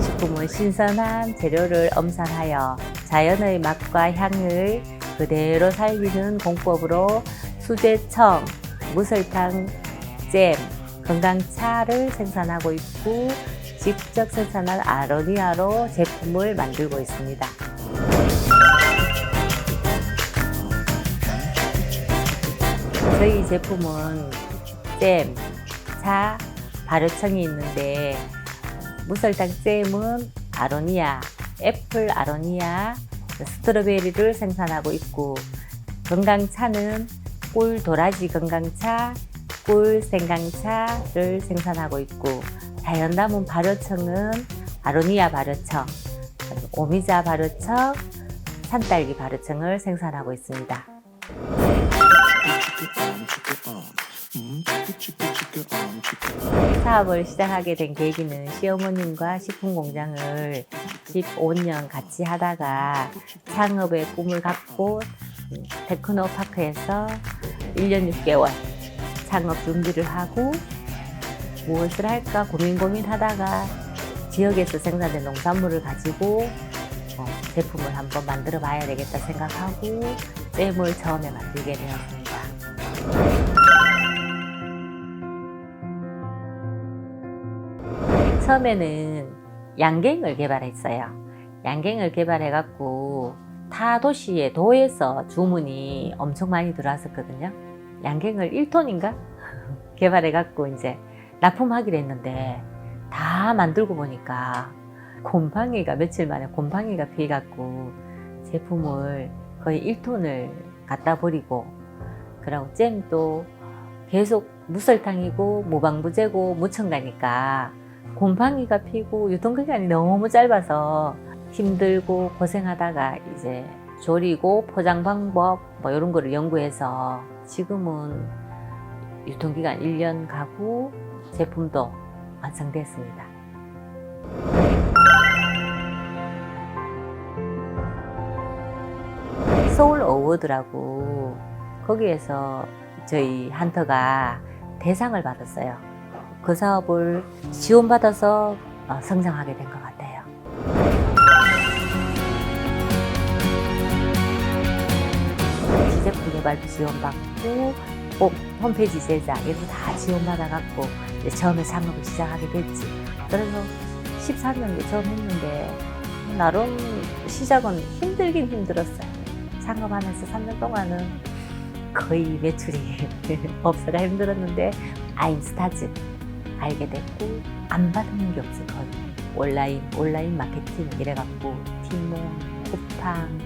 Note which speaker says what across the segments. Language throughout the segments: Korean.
Speaker 1: 제품은 신선한 재료를 엄선하여 자연의 맛과 향을 그대로 살리는 공법으로 수제청, 무설탕, 잼, 건강차를 생산하고 있고 직접 생산한 아로니아로 제품을 만들고 있습니다. 저희 제품은 잼, 차, 발효청이 있는데 무설탕 잼은 아로니아, 애플 아로니아, 스트로베리를 생산하고 있고 건강차는 꿀 도라지 건강차, 꿀 생강차를 생산하고 있고 자연담은 발효청은 아로니아 발효청, 오미자 발효청, 산딸기 발효청을 생산하고 있습니다. 사업을 시작하게 된 계기는 시어머님과 식품 공장을 15년 같이 하다가 창업의 꿈을 갖고 테크노 파크에서 1년 6개월 창업 준비를 하고 무엇을 할까 고민 고민하다가 지역에서 생산된 농산물을 가지고 어, 제품을 한번 만들어 봐야 되겠다 생각하고 잼을 처음에 만들게 되었습니다. 처음에는 양갱을 개발했어요. 양갱을 개발해갖고 타 도시의 도에서 주문이 엄청 많이 들어왔었거든요. 양갱을 1톤인가 개발해갖고 이제 납품하기로 했는데 다 만들고 보니까 곰팡이가 며칠 만에 곰팡이가 피해갖고 제품을 거의 1톤을 갖다 버리고 그러고 잼도 계속 무설탕이고 무방부제고 무첨가니까 곰팡이가 피고 유통기간이 너무 짧아서 힘들고 고생하다가 이제 조리고 포장 방법 뭐 이런 거를 연구해서 지금은 유통기간 1년 가고 제품도 완성됐습니다. 서울 어워드라고 거기에서 저희 한터가 대상을 받았어요. 그 사업을 지원받아서 어, 성장하게 된 것 같아요. 시제품 개발도 지원받고 꼭 홈페이지 제작 이런 거다 지원받아갖고 처음에 창업을 시작하게 됐지. 그래서 13년도 처음 했는데 나름 시작은 힘들긴 힘들었어요. 창업하면서 3년 동안은 거의 매출이 없어가 힘들었는데 아임스타즈 알게 됐고 안 받는 게 없어 거의 온라인 온라인 마케팅 이래갖고 티몬, 쿠팡,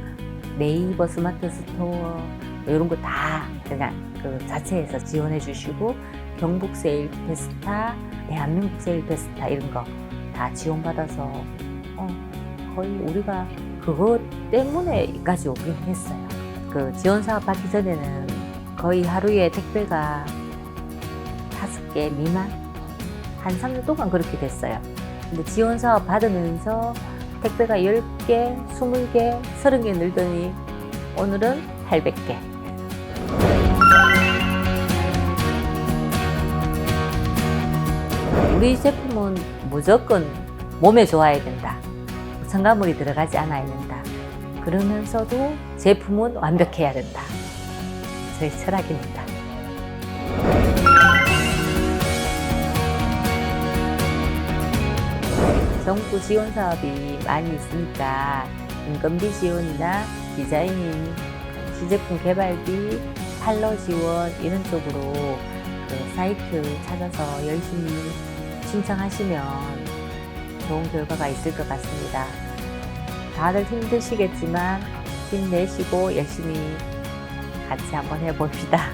Speaker 1: 네이버 스마트 스토어 이런 거 다 그냥 그 자체에서 지원해 주시고 경북 세일 페스타, 대한민국 세일 페스타 이런 거 다 지원받아서 어, 거의 우리가 그것 때문에까지 오긴 했어요. 그 지원 사업 받기 전에는 거의 하루에 택배가 다섯 개 미만 한 3년 동안 그렇게 됐어요. 근데 지원 사업 받으면서 택배가 10개, 20개, 30개 늘더니 오늘은 800개. 우리 제품은 무조건 몸에 좋아야 된다. 첨가물이 들어가지 않아야 된다. 그러면서도 제품은 완벽해야 된다. 저희 철학입니다. 정부 지원 사업이 많이 있으니까 인건비 지원이나 디자이닝, 시제품 개발비, 팔로 지원 이런 쪽으로 그 사이트 찾아서 열심히 신청하시면 좋은 결과가 있을 것 같습니다. 다들 힘드시겠지만 힘내시고 열심히 같이 한번 해봅시다.